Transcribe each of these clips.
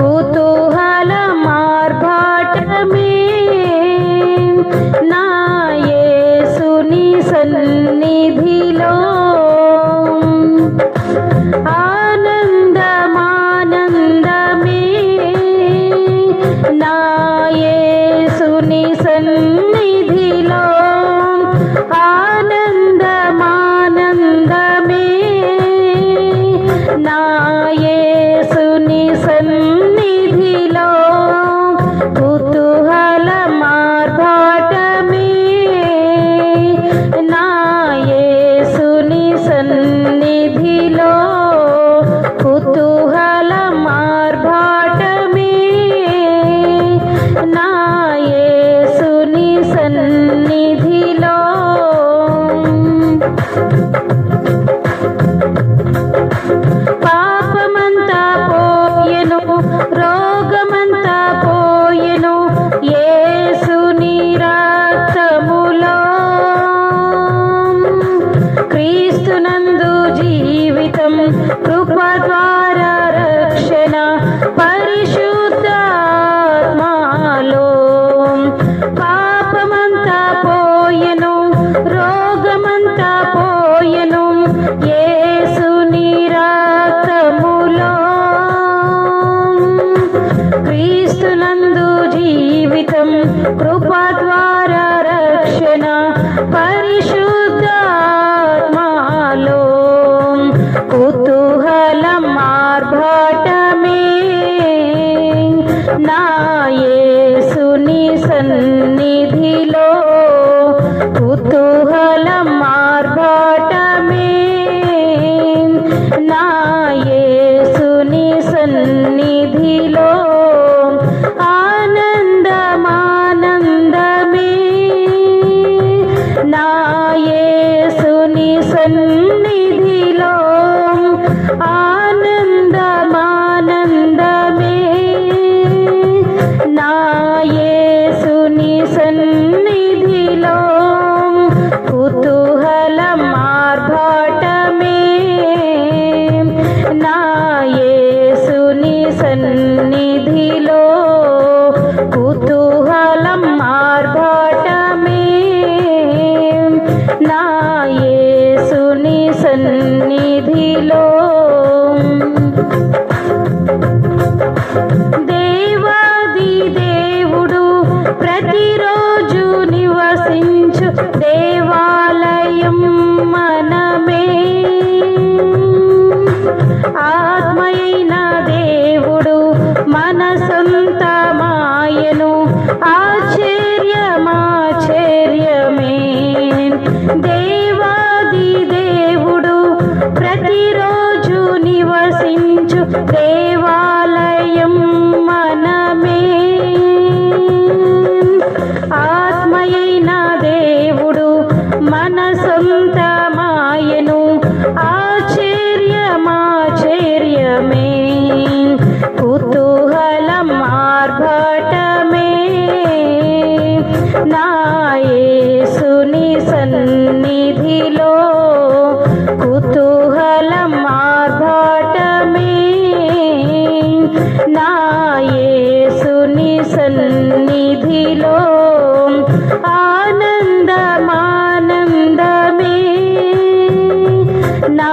कुतूहल मार्भाट में ना ये सुनी सन्निधि लो आ సన్నిధిలో ఆనందమానందమే. నాయ చేయను ఆశ్చర్యమాశ్చర్యమే దేవ నాయసుని సన్నిధిలో ఆనందమానందమే. నా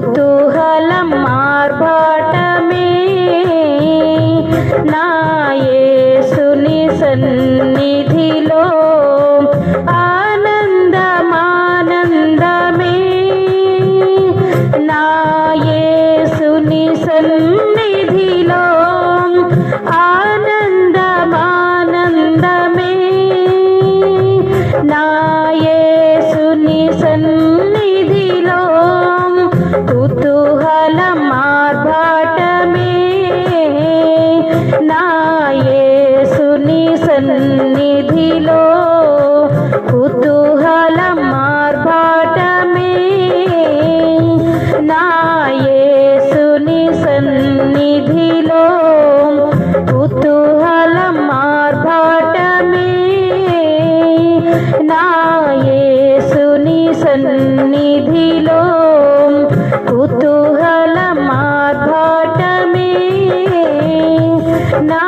tú సన్నిధిలో కుతూహల మార్బాటమే నాయసుని సన్నిధిలో కుతూహల మార్బాటమే నాయసుని సన్నిధిలో కుతూహల మార్బాటమే నా